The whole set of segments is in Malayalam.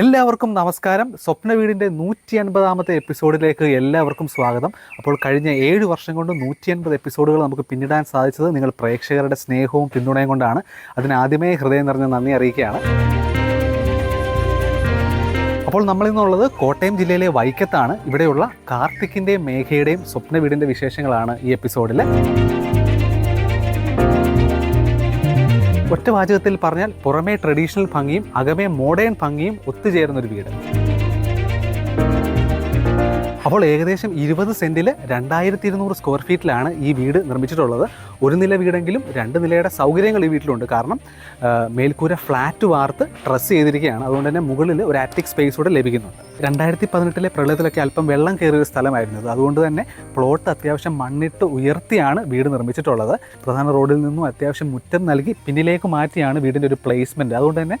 എല്ലാവർക്കും നമസ്കാരം. സ്വപ്ന വീടിന്റെ നൂറ്റി അൻപതാമത്തെ എപ്പിസോഡിലേക്ക് എല്ലാവർക്കും സ്വാഗതം. അപ്പോൾ കഴിഞ്ഞ ഏഴ് വർഷം കൊണ്ട് നൂറ്റി അൻപത് എപ്പിസോഡുകൾ നമുക്ക് പിന്നിടാൻ സാധിച്ചത് നിങ്ങൾ പ്രേക്ഷകരുടെ സ്നേഹവും പിന്തുണയും കൊണ്ടാണ്. അതിന് ആദ്യമേ ഹൃദയം നിറഞ്ഞ നന്ദി അറിയിക്കുകയാണ്. അപ്പോൾ നമ്മളിന്നുള്ളത് കോട്ടയം ജില്ലയിലെ വൈക്കത്താണ്. ഇവിടെയുള്ള കാർത്തിക്കിന്റെയും മേഘയുടെയും സ്വപ്ന വീടിന്റെ വിശേഷങ്ങളാണ് ഈ എപ്പിസോഡിൽ ഒറ്റ വാചകത്തിൽ പറഞ്ഞാൽ പുറമേ ട്രഡീഷണൽ ഭംഗിയും അകമേ മോഡേൺ ഭംഗിയും ഒത്തുചേരുന്ന ഒരു വീട്. അപ്പോൾ ഏകദേശം ഇരുപത് സെന്റിൽ രണ്ടായിരത്തി ഇരുന്നൂറ് സ്ക്വയർ ഫീറ്റിലാണ് ഈ വീട് നിർമ്മിച്ചിട്ടുള്ളത്. ഒരു നില വീടെങ്കിലും രണ്ട് നിലയുടെ സൗകര്യങ്ങൾ ഈ വീട്ടിലുണ്ട്. കാരണം മേൽക്കൂര ഫ്ലാറ്റ് വാർത്ത് ഡ്രസ്സ് ചെയ്തിരിക്കുകയാണ്. അതുകൊണ്ട് തന്നെ മുകളിൽ ഒരു ആറ്റിക് സ്പേസ് കൂടെ ലഭിക്കുന്നുണ്ട്. രണ്ടായിരത്തി പതിനെട്ടിലെ പ്രളയത്തിലൊക്കെ അല്പം വെള്ളം കയറിയ ഒരു സ്ഥലമായിരുന്നു അതുകൊണ്ട് തന്നെ പ്ലോട്ട് അത്യാവശ്യം മണ്ണിട്ട് ഉയർത്തിയാണ് വീട് നിർമ്മിച്ചിട്ടുള്ളത്. പ്രധാന റോഡിൽ നിന്നും അത്യാവശ്യം മുറ്റം നൽകി പിന്നിലേക്ക് മാറ്റിയാണ് വീടിന്റെ ഒരു പ്ലേസ്മെന്റ് അതുകൊണ്ട് തന്നെ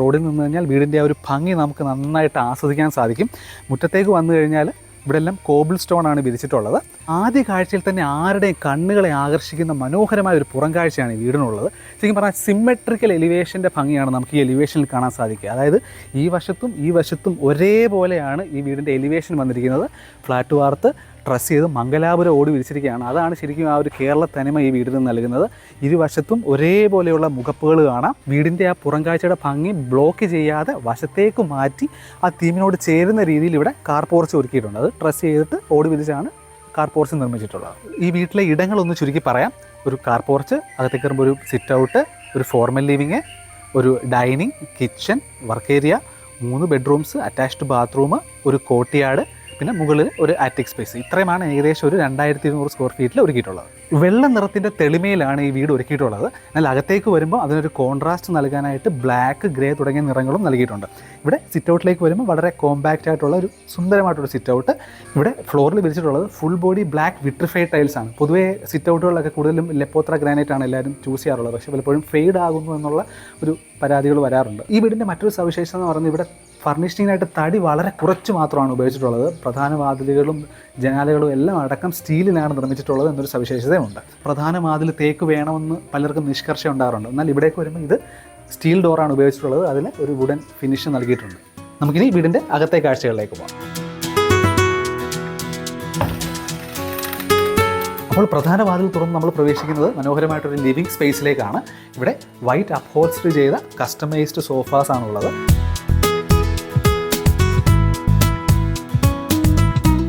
റോഡിൽ നിന്ന് കഴിഞ്ഞാൽ വീടിന്റെ ആ ഒരു ഭംഗി നമുക്ക് നന്നായിട്ട് ആസ്വദിക്കാൻ സാധിക്കും. മുറ്റത്തേക്ക് വന്നു കഴിഞ്ഞാൽ ഇവിടെ എല്ലാം കോബിൾ സ്റ്റോൺ ആണ് വിരിച്ചിട്ടുള്ളത്. ആദ്യ കാഴ്ചയിൽ തന്നെ ആരുടെയും കണ്ണുകളെ ആകർഷിക്കുന്ന മനോഹരമായ ഒരു പുറം കാഴ്ചയാണ് ഈ വീടിനുള്ളത്. ശരിക്കും പറഞ്ഞാൽ സിമെട്രിക്കൽ എലിവേഷന്റെ ഭംഗിയാണ് നമുക്ക് ഈ എലിവേഷനിൽ കാണാൻ സാധിക്കുക. അതായത് ഈ വശത്തും ഈ വശത്തും ഒരേപോലെയാണ് ഈ വീടിന്റെ എലിവേഷൻ വന്നിരിക്കുന്നത്. ഫ്ലാറ്റ് വാർത്ത് ഡ്രസ്സ് ചെയ്ത് മംഗലാപുരം ഓടി വിരിച്ചിരിക്കുകയാണ് അതാണ് ശരിക്കും ആ ഒരു കേരള തനിമ ഈ വീടിന് നൽകുന്നത്. ഇരുവശത്തും ഒരേപോലെയുള്ള മുഖപ്പുകൾ കാണാം. വീടിന്റെ ആ പുറം കാഴ്ചയുടെ ഭംഗി ബ്ലോക്ക് ചെയ്യാതെ വശത്തേക്ക് മാറ്റി ആ തീമിനോട് ചേരുന്ന രീതിയിൽ ഇവിടെ കാർ പോർച്ച് ഒരുക്കിയിട്ടുണ്ട്. അത് ട്രസ് ചെയ്തിട്ട് ഓടി വിരിച്ചാണ് കാർ പോർച്ച് നിർമ്മിച്ചിട്ടുള്ളത്. ഈ വീട്ടിലെ ഇടങ്ങളൊന്ന് ചുരുക്കി പറയാം. ഒരു കാർ പോർച്ച് അകത്തേക്ക് കയറുമ്പോൾ ഒരു സിറ്റ് ഔട്ട് ഒരു ഫോർമൽ ലിവിങ് ഒരു ഡൈനിങ് കിച്ചൺ വർക്ക് ഏരിയ മൂന്ന് ബെഡ്റൂംസ് അറ്റാച്ച്ഡ് ബാത്റൂം ഒരു കോട്ടിയാട് പിന്നെ മുകളിൽ ഒരു ആറ്റിക് സ്പേസ് ഇത്രയുമാണ് ഏകദേശം ഒരു രണ്ടായിരത്തി ഇരുന്നൂറ് സ്ക്വയർ ഫീറ്റിൽ ഒരുക്കിയിട്ടുള്ളത്. വെള്ള നിറത്തിന്റെ തെളിമയിലാണ് ഈ വീട് ഒരുക്കിയിട്ടുള്ളത്. എന്നാൽ അകത്തേക്ക് വരുമ്പോൾ അതിനൊരു കോൺട്രാസ്റ്റ് നൽകാനായിട്ട് ബ്ലാക്ക് ഗ്രേ തുടങ്ങിയ നിറങ്ങളും നൽകിയിട്ടുണ്ട്. ഇവിടെ സിറ്റ് ഔട്ടിലേക്ക് വരുമ്പോൾ വളരെ കോമ്പാക്റ്റ് ആയിട്ടുള്ള ഒരു സുന്ദരമായിട്ടുള്ള സിറ്റ് ഔട്ട് ഇവിടെ ഫ്ലോറിൽ വിരിച്ചിട്ടുള്ളത് full body black vitrified tiles ആണ്. പൊതുവേ സിറ്റ് ഔട്ടുകളിലൊക്കെ കൂടുതലും ലെപ്പോത്ര ഗ്രാനൈറ്റ് ആണ് എല്ലാവരും ചൂസ് ചെയ്യാറുള്ളത്. പക്ഷേ പലപ്പോഴും ഫെയ്ഡ് ആകുന്നു എന്നുള്ള ഒരു പരാതികൾ വരാറുണ്ട്. ഈ വീടിന്റെ മറ്റൊരു സവിശേഷത എന്ന് പറഞ്ഞാൽ ഇവിടെ ഫർണിഷിങ്ങിനായിട്ട് തടി വളരെ കുറച്ച് മാത്രമാണ് ഉപയോഗിച്ചിട്ടുള്ളത്. പ്രധാന വാതിലുകളും ജനാലകളും എല്ലാം അടക്കം സ്റ്റീലിനാണ് നിർമ്മിച്ചിട്ടുള്ളത് എന്നൊരു സവിശേഷതയുണ്ട്. പ്രധാന വാതിൽ തേക്ക് വേണമെന്ന് പലർക്കും നിഷ്കർഷ ഉണ്ടാകാറുണ്ട്. എന്നാൽ ഇവിടേക്ക് വരുമ്പോൾ ഇത് സ്റ്റീൽ ഡോറാണ് ഉപയോഗിച്ചിട്ടുള്ളത്. അതിൽ ഒരു വുഡൻ ഫിനിഷ് നൽകിയിട്ടുണ്ട്. നമുക്കിനി വീടിന്റെ അകത്തെ കാഴ്ചകളിലേക്ക് പോകാം. അപ്പോൾ പ്രധാന വാതിൽ തുറന്ന് നമ്മൾ പ്രവേശിക്കുന്നത് മനോഹരമായിട്ടൊരു ലിവിംഗ് സ്പേസിലേക്കാണ് ഇവിടെ വൈറ്റ് അപ്ഹോൾസ്റ്ററി ചെയ്ത കസ്റ്റമൈസ്ഡ് സോഫാസ് ആണുള്ളത്.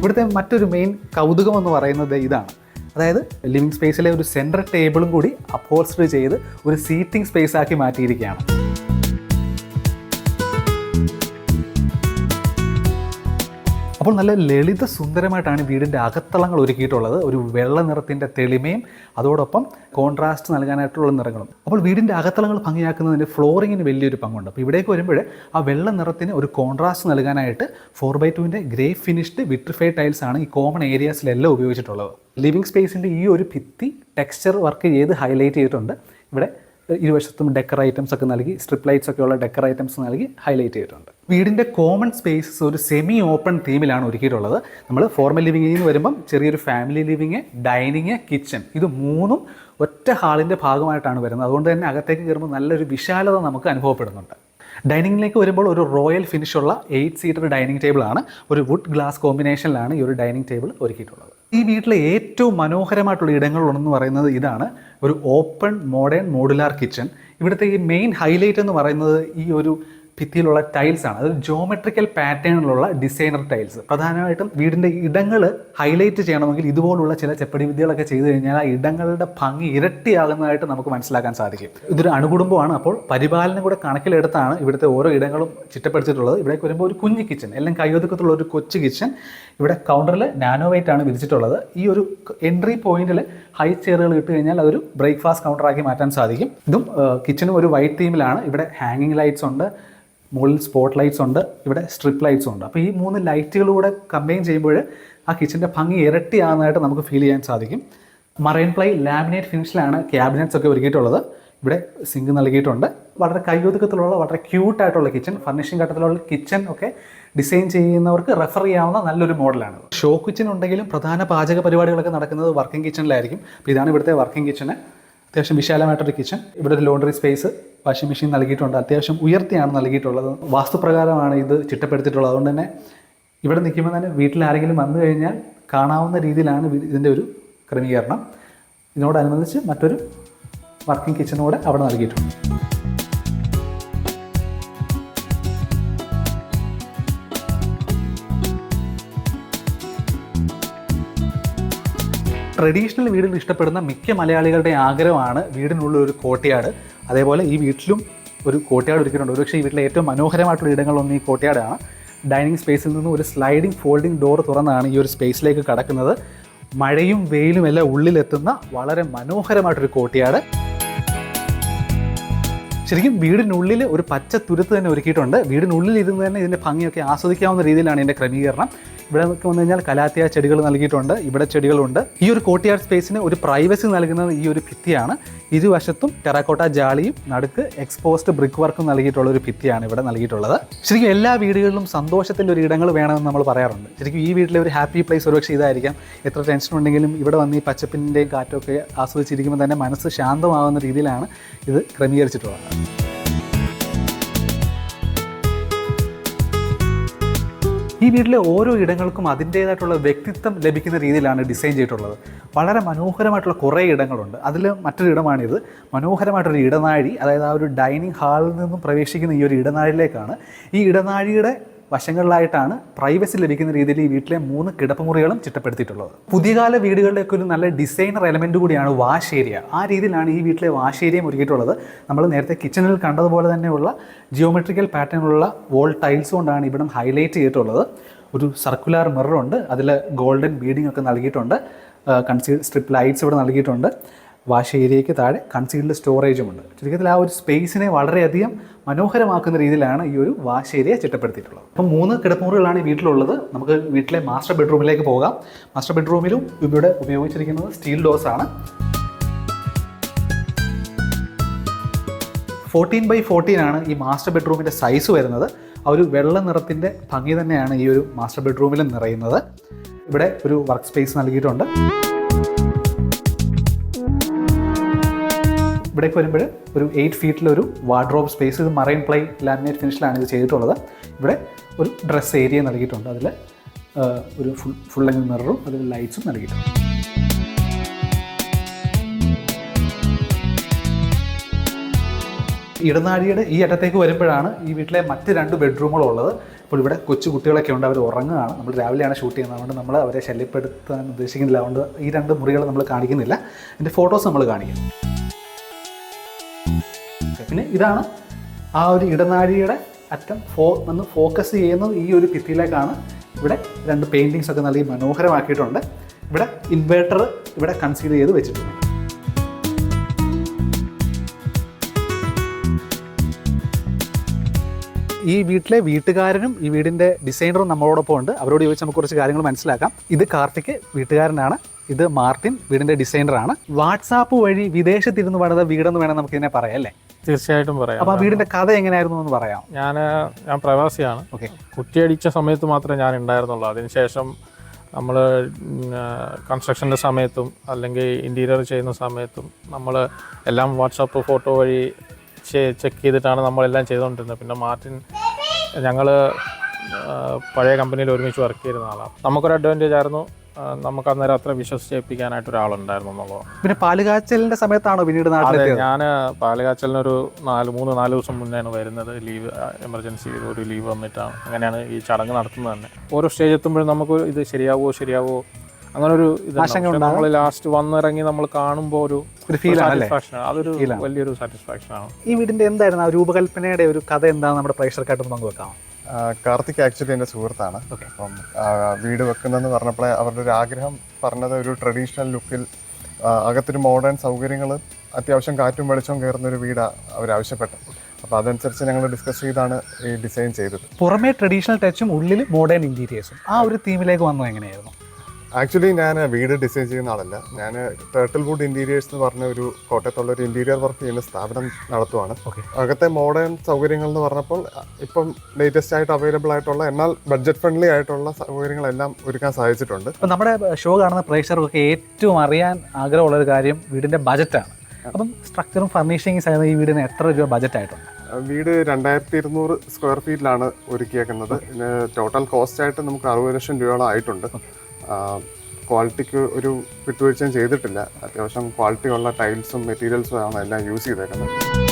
ഇവിടുത്തെ മറ്റൊരു മെയിൻ കൗതുകം എന്ന് പറയുന്നത് ഇതാണ്. അതായത് ലിവിങ് സ്പേസിലെ ഒരു സെൻട്രൽ ടേബിളും കൂടി അപ്പോൾസ്റ്റർ ചെയ്ത് ഒരു സീറ്റിംഗ് സ്പേസ് ആക്കി മാറ്റിയിരിക്കുകയാണ്. അപ്പോൾ നല്ല ലളിത സുന്ദരമായിട്ടാണ് വീടിന്റെ അകത്തളങ്ങൾ ഒരുക്കിയിട്ടുള്ളത്. ഒരു വെള്ള നിറത്തിന്റെ തെളിമയും അതോടൊപ്പം കോൺട്രാസ്റ്റ് നൽകാനായിട്ടുള്ള നിറങ്ങളും. അപ്പോൾ വീടിന്റെ അകത്തളങ്ങൾ ഭംഗിയാക്കുന്നതിന് ഫ്ലോറിങ്ങിന് വലിയൊരു പങ്കുണ്ട്. അപ്പോൾ ഇവിടേക്ക് വരുമ്പോൾ ആ വെള്ള നിറത്തിന് ഒരു കോൺട്രാസ്റ്റ് നൽകാനായിട്ട് ഫോർ ബൈ ടുവിന്റെ ഗ്രേ ഫിനിഷ്ഡ് വിട്രിഫൈ ടൈൽസ് ആണ് ഈ കോമൺ ഏരിയാസിലെല്ലാം ഉപയോഗിച്ചിട്ടുള്ളത്. ലിവിംഗ് സ്പേസിന്റെ ഈ ഒരു ഭിത്തി ടെക്സ്ചർ വർക്ക് ചെയ്ത് ഹൈലൈറ്റ് ചെയ്തിട്ടുണ്ട്. ഇവിടെ ഇരുവശത്തും ഡെക്കർ ഐറ്റംസ് ഒക്കെ നൽകി സ്ട്രിപ്പ് ലൈറ്റ്സ് ഒക്കെ ഉള്ള ഡെക്കർ ഐറ്റംസ് നൽകി ഹൈലൈറ്റ് ചെയ്തിട്ടുണ്ട്. വീടിന്റെ കോമൺ സ്പേസസ് ഒരു സെമി ഓപ്പൺ തീമിലാണ് ഒരുക്കിയിട്ടുള്ളത്. നമ്മൾ ഫോർമൽ ലിവിംഗിൽ നിന്ന് വരുമ്പം ചെറിയൊരു ഫാമിലി ലിവിങ് ഡൈനിങ് കിച്ചൺ ഇത് മൂന്നും ഒറ്റ ഹാളിന്റെ ഭാഗമായിട്ടാണ് വരുന്നത്. അതുകൊണ്ട് തന്നെ അകത്തേക്ക് കയറുമ്പോൾ നല്ലൊരു വിശാലത നമുക്ക് അനുഭവപ്പെടുന്നുണ്ട്. ഡൈനിങ്ങിലേക്ക് വരുമ്പോൾ ഒരു റോയൽ ഫിനിഷുള്ള എയ്റ്റ് സീറ്റർ ഡൈനിങ് ടേബിളാണ്. ഒരു വുഡ് ഗ്ലാസ് കോമ്പിനേഷനിലാണ് ഈ ഒരു ഡൈനിങ് ടേബിൾ ഒരുക്കിയിട്ടുള്ളത്. ഈ വീട്ടിലെ ഏറ്റവും മനോഹരമായിട്ടുള്ള ഇടങ്ങളിലൊന്നെന്ന് പറയുന്നത് ഇതാണ്. ഒരു ഓപ്പൺ മോഡേൺ മോഡുലാർ കിച്ചൺ. ഇവിടുത്തെ ഈ മെയിൻ ഹൈലൈറ്റ് എന്ന് പറയുന്നത് ഈ ഒരു ഭിത്തിയിലുള്ള ടൈൽസ് ആണ്. അത് ജോമെട്രിക്കൽ പാറ്റേണിലുള്ള ഡിസൈനർ ടൈൽസ് പ്രധാനമായിട്ടും വീടിന്റെ ഇടങ്ങൾ ഹൈലൈറ്റ് ചെയ്യണമെങ്കിൽ ഇതുപോലുള്ള ചില ചെപ്പടി വിദ്യകളൊക്കെ ചെയ്തു കഴിഞ്ഞാൽ ആ ഇടങ്ങളുടെ ഭംഗി ഇരട്ടിയാകുന്നതായിട്ട് നമുക്ക് മനസ്സിലാക്കാൻ സാധിക്കും. ഇതൊരു അണുകുടുംബമാണ്. അപ്പോൾ പരിപാലനം കൂടെ കണക്കിലെടുത്താണ് ഇവിടുത്തെ ഓരോ ഇടങ്ങളും ചിട്ടപ്പെടുത്തിയിട്ടുള്ളത്. ഇവിടേക്ക് വരുമ്പോൾ ഒരു കുഞ്ഞു കിച്ചൺ എല്ലാം കൈയൊതുക്കത്തുള്ള ഒരു കൊച്ചു കിച്ചൺ ഇവിടെ കൗണ്ടറിൽ നാനോ ആണ് വിരിച്ചിട്ടുള്ളത്. ഈ ഒരു എൻട്രി പോയിന്റിൽ ഹൈ ചെയറുകൾ ഇട്ട് കഴിഞ്ഞാൽ അതൊരു ബ്രേക്ക്ഫാസ്റ്റ് കൗണ്ടറാക്കി മാറ്റാൻ സാധിക്കും. ഇതും കിച്ചനും ഒരു വൈറ്റ് തീമിലാണ് ഇവിടെ ഹാങ്ങിങ് ലൈറ്റ്സ് ഉണ്ട്. മുകളിൽ സ്പോട്ട് ലൈറ്റ്സ് ഉണ്ട് ഇവിടെ സ്ട്രിപ്പ് ലൈറ്റ്സും ഉണ്ട്. അപ്പോൾ ഈ മൂന്ന് ലൈറ്റുകളൂടെ കമ്പൈൻ ചെയ്യുമ്പോൾ ആ കിച്ചന്റെ ഭംഗി ഇരട്ടിയാകുന്നതായിട്ട് നമുക്ക് ഫീൽ ചെയ്യാൻ സാധിക്കും. മറൈൻ പ്ലൈ ലാമിനേറ്റ് ഫിനിഷിലാണ് ക്യാബിനറ്റ്സ് ഒക്കെ ഒരുക്കിയിട്ടുള്ളത്. ഇവിടെ സിങ്ക് നൽകിയിട്ടുണ്ട്. വളരെ കൈയൊതുക്കത്തിലുള്ള വളരെ ക്യൂട്ടായിട്ടുള്ള കിച്ചൺ ഫർണിഷിംഗ് ഘട്ടത്തിലുള്ള കിച്ചൺ ഒക്കെ ഡിസൈൻ ചെയ്യുന്നവർക്ക് റെഫർ ചെയ്യാവുന്ന നല്ലൊരു മോഡലാണ് ഷോ കിച്ചൺ ഉണ്ടെങ്കിലും പ്രധാന പാചക പരിപാടികളൊക്കെ നടക്കുന്നത് വർക്കിംഗ് കിച്ചണിലായിരിക്കും അപ്പോൾ ഇതാണ് ഇവിടുത്തെ വർക്കിംഗ് കിച്ചണ് അത്യാവശ്യം വിശാലമായിട്ടൊരു കിച്ചൺ ഇവിടെ ഒരു ലോണ്ടറി സ്പേസ് വാഷിംഗ് മെഷീൻ നൽകിയിട്ടുണ്ട്. അത്യാവശ്യം ഉയർത്തിയാണ് നൽകിയിട്ടുള്ളത്. വാസ്തുപ്രകാരമാണ് ഇത് ചിട്ടപ്പെടുത്തിയിട്ടുള്ളത്. അതുകൊണ്ട് തന്നെ ഇവിടെ നിൽക്കുമ്പോൾ തന്നെ വീട്ടിൽ ആരെങ്കിലും വന്നു കഴിഞ്ഞാൽ കാണാവുന്ന രീതിയിലാണ് ഇതിന്റെ ഒരു ക്രമീകരണം. ഇതിനോടനുബന്ധിച്ച് മറ്റൊരു വർക്കിംഗ് കിച്ചനോട് അവിടെ നൽകിയിട്ടുണ്ട്. ട്രഡീഷണൽ വീടുകൾ ഇഷ്ടപ്പെടുന്ന മിക്ക മലയാളികളുടെ ആഗ്രഹമാണ് വീടിനുള്ള ഒരു കോട്ടയാട്. അതേപോലെ ഈ വീട്ടിലും ഒരു കോട്ടയാട് ഒരുക്കിയിട്ടുണ്ട്. ഒരുപക്ഷെ ഈ വീട്ടിലെ ഏറ്റവും മനോഹരമായിട്ടുള്ള ഇടങ്ങളൊന്നും ഈ കോട്ടയാടാണ്. ഡൈനിങ് സ്പേസിൽ നിന്നും ഒരു സ്ലൈഡിംഗ് ഫോൾഡിംഗ് ഡോർ തുറന്നാണ് ഈ ഒരു സ്പേസിലേക്ക് കടക്കുന്നത്. മഴയും വെയിലും എല്ലാം ഉള്ളിലെത്തുന്ന വളരെ മനോഹരമായിട്ടൊരു കോട്ടയാട്. ശരിക്കും വീടിനുള്ളിൽ ഒരു പച്ച തുരുത്ത് തന്നെ ഒരുക്കിയിട്ടുണ്ട്. വീടിനുള്ളിൽ ഇരുന്ന് തന്നെ ഇതിന്റെ ഭംഗിയൊക്കെ ആസ്വദിക്കാവുന്ന രീതിയിലാണ് ഇതിന്റെ ക്രമീകരണം. ഇവിടെ വന്നു കഴിഞ്ഞാൽ കലാത്തിയ ചെടികൾ നൽകിയിട്ടുണ്ട്. ഇവിടെ ചെടികളുണ്ട്. ഈ ഒരു കോട്ടിയാർ സ്പേസിന് ഒരു പ്രൈവസി നൽകുന്നത് ഈ ഒരു ഭിത്തിയാണ്. ഇരുവശത്തും ടെറാക്കോട്ട ജാളിയും നടുക്ക് എക്സ്പോസ്ഡ് ബ്രിക്ക് വർക്കും നൽകിയിട്ടുള്ള ഒരു ഭിത്തിയാണ് ഇവിടെ നൽകിയിട്ടുള്ളത്. ശരിക്കും എല്ലാ വീടുകളിലും സന്തോഷത്തിന്റെ ഒരു ഇടങ്ങൾ വേണമെന്ന് നമ്മൾ പറയാറുണ്ട്. ശരിക്കും ഈ വീട്ടിലെ ഒരു ഹാപ്പി പ്ലേസ് ഒരുപക്ഷെ ഇതായിരിക്കാം. എത്ര ടെൻഷൻ ഉണ്ടെങ്കിലും ഇവിടെ വന്ന് ഈ പച്ചപ്പിന്റെയും കാറ്റൊക്കെ ആസ്വദിച്ചിരിക്കുമ്പോൾ തന്നെ മനസ്സ് ശാന്തമാകുന്ന രീതിയിലാണ് ഇത് ക്രമീകരിച്ചിട്ടുള്ളത്. ഈ വീട്ടിലെ ഓരോ ഇടങ്ങൾക്കും അതിന്റേതായിട്ടുള്ള വ്യക്തിത്വം ലഭിക്കുന്ന രീതിയിലാണ് ഡിസൈൻ ചെയ്തിട്ടുള്ളത്. വളരെ മനോഹരമായിട്ടുള്ള കുറേ ഇടങ്ങളുണ്ട്. അതിൽ മറ്റൊരു ഇടമാണിത്. മനോഹരമായിട്ടൊരു ഇടനാഴി അതായത് ആ ഒരു ഡൈനിങ് ഹാളിൽ നിന്നും പ്രവേശിക്കുന്ന ഈ ഒരു ഇടനാഴിയിലേക്കാണ്. ഈ ഇടനാഴിയുടെ വശങ്ങളിലായിട്ടാണ് പ്രൈവസി ലഭിക്കുന്ന രീതിയിൽ ഈ വീട്ടിലെ മൂന്ന് കിടപ്പുമുറികളും ചിട്ടപ്പെടുത്തിയിട്ടുള്ളത്. പുതിയകാല വീടുകളിലേക്ക് ഒരു നല്ല ഡിസൈനർ എലമെന്റ് കൂടിയാണ് വാഷ് ഏരിയ ആ രീതിയിലാണ് ഈ വീട്ടിലെ വാഷ് ഏരിയ ഒരുക്കിയിട്ടുള്ളത്. നമ്മൾ നേരത്തെ കിച്ചണിൽ കണ്ടതുപോലെ തന്നെയുള്ള ജിയോമെട്രിക്കൽ പാറ്റേണിലുള്ള വോൾ ടൈൽസ് കൊണ്ടാണ് ഇവിടം ഹൈലൈറ്റ് ചെയ്തിട്ടുള്ളത്. ഒരു സർക്കുലാർ മിററുണ്ട് അതിൽ ഗോൾഡൻ ബീഡിംഗ് ഒക്കെ നൽകിയിട്ടുണ്ട്. കൺസീൽ സ്ട്രിപ്പ് ലൈറ്റ്സ് ഇവിടെ നൽകിയിട്ടുണ്ട്. വാഷ് ഏരിയയ്ക്ക് താഴെ കൺസീൽഡ് സ്റ്റോറേജും ഉണ്ട്. ചുരുക്കത്തിൽ ആ ഒരു സ്പേസിനെ വളരെയധികം മനോഹരമാക്കുന്ന രീതിയിലാണ് ഈ ഒരു വാഷ് ഏരിയ ചിട്ടപ്പെടുത്തിയിട്ടുള്ളത്. അപ്പം മൂന്ന് കിടപ്പുമുറികളാണ് ഈ വീട്ടിലുള്ളത്. നമുക്ക് വീട്ടിലെ മാസ്റ്റർ ബെഡ്റൂമിലേക്ക് പോകാം. മാസ്റ്റർ ബെഡ്റൂമിലും ഇവിടെ ഉപയോഗിച്ചിരിക്കുന്നത് സ്റ്റീൽ ഡോസ് ആണ്. ഫോർട്ടീൻ ബൈ ഫോർട്ടീൻ ആണ് ഈ മാസ്റ്റർ ബെഡ്റൂമിന്റെ സൈസ് വരുന്നത്. ആ ഒരു വെള്ള നിറത്തിന്റെ ഭംഗി തന്നെയാണ് ഈ ഒരു മാസ്റ്റർ ബെഡ്റൂമിലും നിറയുന്നത്. ഇവിടെ ഒരു വർക്ക് സ്പേസ് നൽകിയിട്ടുണ്ട്. ഇവിടേക്ക് വരുമ്പോൾ ഒരു എയ്റ്റ് ഫീറ്റിലൊരു വാർഡ്രോബ് സ്പേസ് ഇത് മറൈൻ പ്ലൈ ലാമിനേറ്റ് ഫിനിഷിലാണ് ഇത് ചെയ്തിട്ടുള്ളത്. ഇവിടെ ഒരു ഡ്രസ് ഏരിയ നൽകിയിട്ടുണ്ട്. അതിൽ ഒരു ഫുൾ ഫുൾ ലെങ് മിററും അതിൽ ലൈറ്റ്സും നൽകിയിട്ടുണ്ട്. ഇടനാഴിയുടെ ഈ അറ്റത്തേക്ക് വരുമ്പോഴാണ് ഈ വീട്ടിലെ മറ്റ് രണ്ട് ബെഡ്റൂമുകളുള്ളത് ഇപ്പോൾ ഇവിടെ കൊച്ചു കുട്ടികളൊക്കെ ഉണ്ട് അവർ ഉറങ്ങുകയാണ്. നമ്മൾ രാവിലെയാണ് ഷൂട്ട് ചെയ്യുന്നത്. അതുകൊണ്ട് നമ്മൾ അവരെ ശല്യപ്പെടുത്താൻ ഉദ്ദേശിക്കുന്നില്ല. അതുകൊണ്ട് ഈ രണ്ട് മുറികൾ നമ്മൾ കാണിക്കുന്നില്ല. എന്റെ ഫോട്ടോസ് നമ്മൾ കാണിക്കും. പിന്നെ ഇതാണ് ആ ഒരു ഇടനാഴിയുടെ അറ്റം. ഫോ വന്ന് ഫോക്കസ് ചെയ്യുന്നത് ഈ ഒരു ഭിത്തിയിലേക്കാണ്. ഇവിടെ രണ്ട് പെയിന്റിങ്സ് ഒക്കെ നല്ല മനോഹരമാക്കിയിട്ടുണ്ട്. ഇവിടെ ഇൻവേർട്ടർ ഇവിടെ കൺസീൽ ചെയ്ത് വെച്ചിട്ടുണ്ട്. ഈ വീട്ടിലെ വീട്ടുകാരനും ഈ വീടിന്റെ ഡിസൈനറും നമ്മളോടൊപ്പം ഉണ്ട് അവരോട് ചോദിച്ച് നമുക്ക് കുറച്ച് കാര്യങ്ങൾ മനസ്സിലാക്കാം. ഇത് കാർത്തിക് വീട്ടുകാരനാണ്. ഇത് മാർട്ടിൻ വീടിന്റെ ഡിസൈനറാണ് വാട്സാപ്പ് വഴി വിദേശത്തിരുന്ന് പണിത വീടെന്ന് വേണം നമുക്ക് ഇതിനെ പറയാം അല്ലേ? തീർച്ചയായിട്ടും പറയാം. അപ്പൊ ആ വീടിന്റെ കഥ എങ്ങനെയായിരുന്നു എന്ന് പറയാം ഞാൻ ഞാൻ പ്രവാസിയാണ്. ഓക്കെ. കുട്ടിയടിച്ച സമയത്ത് മാത്രമേ ഞാൻ ഉണ്ടായിരുന്നുള്ളൂ. അതിനുശേഷം നമ്മൾ കൺസ്ട്രക്ഷന്റെ സമയത്തും അല്ലെങ്കിൽ ഇന്റീരിയർ ചെയ്യുന്ന സമയത്തും നമ്മൾ എല്ലാം വാട്സാപ്പ് ഫോട്ടോ വഴി ചെക്ക് ചെയ്തിട്ടാണ് നമ്മളെല്ലാം ചെയ്തുകൊണ്ടിരുന്നത്. പിന്നെ മാർട്ടിൻ ഞങ്ങൾ പഴയ കമ്പനിയിൽ ഒരുമിച്ച് വർക്ക് ചെയ്തിരുന്ന ആളാണ്. നമുക്കൊരു അഡ്വാന്റേജ് ആയിരുന്നു. നമുക്ക് അന്നേരം അത്ര വിശ്വസിച്ചേൽപ്പിക്കാനായിട്ട് ഒരാളുണ്ടായിരുന്നു എന്നുള്ളത്. പിന്നെ പാലുകാച്ചലിന്റെ സമയത്താണോ പിന്നീട് അതെ നാട്ടിലെത്തിയത് ഞാൻ പാലുകാച്ചലിനൊരു നാല് മൂന്ന് നാല് ദിവസം മുന്നേയാണ് വരുന്നത്. ലീവ് എമർജൻസി ഒരു ലീവ് വന്നിട്ടാണ്. അങ്ങനെയാണ് ഈ ചടങ്ങ് നടത്തുന്നത് തന്നെ. ഓരോ സ്റ്റേജ് എത്തുമ്പോഴും നമുക്ക് ഇത് ശരിയാവോ ശരിയാവോ അങ്ങനെ ഒരു ഇത് ആശങ്ക നമ്മൾ ലാസ്റ്റ് വന്നിറങ്ങി നമ്മൾ കാണുമ്പോൾ ഒരു ഒരു ഫീൽ ആണല്ലേ? സാറ്റിസ്ഫാക്ഷൻ അതൊരു Feel ആണ്. വലിയൊരു സാറ്റിസ്ഫാക്ഷൻ ആണ്. ഈ വീടിന്റെ എന്തായിരുന്നു ആ രൂപകൽപ്പനയുടെ ഒരു കഥ എന്താണെന്ന് നമ്മുടെ പ്രേക്ഷകർക്കായിട്ട് പങ്കുവെക്കാം ആ, കാർത്തിക് ആക്ച്വലി എന്റെ സുഹൃത്താണ്. അപ്പം വീട് വെക്കുന്നതെന്ന് പറഞ്ഞപ്പോൾ അവരുടെ ഒരു ആഗ്രഹം പറഞ്ഞത് ഒരു ട്രഡീഷണൽ ലുക്കിൽ അകത്തൊരു മോഡേൺ സൗകര്യങ്ങൾ അത്യാവശ്യം കാറ്റും വെളിച്ചവും കയറുന്ന ഒരു വീടാണ് അവർ ആവശ്യപ്പെട്ടത്. അപ്പോൾ അതനുസരിച്ച് ഞങ്ങൾ ഡിസ്കസ് ചെയ്താണ് ഈ ഡിസൈൻ ചെയ്തത്. പുറമേ ട്രഡീഷണൽ ടച്ചും ഉള്ളിൽ മോഡേൺ ഇന്റീരിയേഴ്സും ആ ഒരു തീമിലേക്ക് വന്നത് എങ്ങനെയായിരുന്നു? ആക്ച്വലി ഞാൻ വീട് ഡിസൈൻ ചെയ്യുന്ന ആളല്ല. ഞാൻ ടേർട്ടിൽ വുഡ് ഇന്റീരിയേഴ്സ് എന്ന് പറഞ്ഞ ഒരു കോട്ടയത്തുള്ള ഒരു ഇന്റീരിയർ വർക്ക് ചെയ്യുന്ന സ്ഥാപനം നടത്തുവാണ്. അകത്തെ മോഡേൺ സൗകര്യങ്ങൾ എന്ന് പറഞ്ഞപ്പോൾ ഇപ്പം ലേറ്റസ്റ്റ് ആയിട്ട് അവൈലബിൾ ആയിട്ടുള്ള എന്നാൽ ബഡ്ജറ്റ് ഫ്രണ്ട്ലി ആയിട്ടുള്ള സൗകര്യങ്ങളെല്ലാം ഒരുക്കാൻ സാധിച്ചിട്ടുണ്ട്. ഇപ്പം നമ്മുടെ ഷോ കാണുന്ന പ്രേക്ഷകർക്ക് ഏറ്റവും അറിയാൻ ആഗ്രഹമുള്ള ഒരു കാര്യം വീടിന്റെ ബജറ്റാണ് അപ്പം സ്ട്രക്ചറും ഫർണിഷിങ്സ് ഈ വീടിന് എത്ര രൂപ ബജറ്റ് ആയിട്ടുണ്ട്? വീട് രണ്ടായിരത്തി ഇരുന്നൂറ് സ്ക്വയർ ഫീറ്റിലാണ് ഒരുക്കിയേക്കുന്നത്. ടോട്ടൽ കോസ്റ്റ് ആയിട്ട് നമുക്ക് അറുപത് ലക്ഷം രൂപയോളം ആയിട്ടുണ്ട്. ക്വാളിറ്റിക്ക് ഒരു വിട്ടുവീഴ്ചയും ചെയ്തിട്ടില്ല. അത്യാവശ്യം ക്വാളിറ്റി ഉള്ള ടൈൽസും മെറ്റീരിയൽസും ആണ് എല്ലാം യൂസ് ചെയ്തേക്കുന്നത്.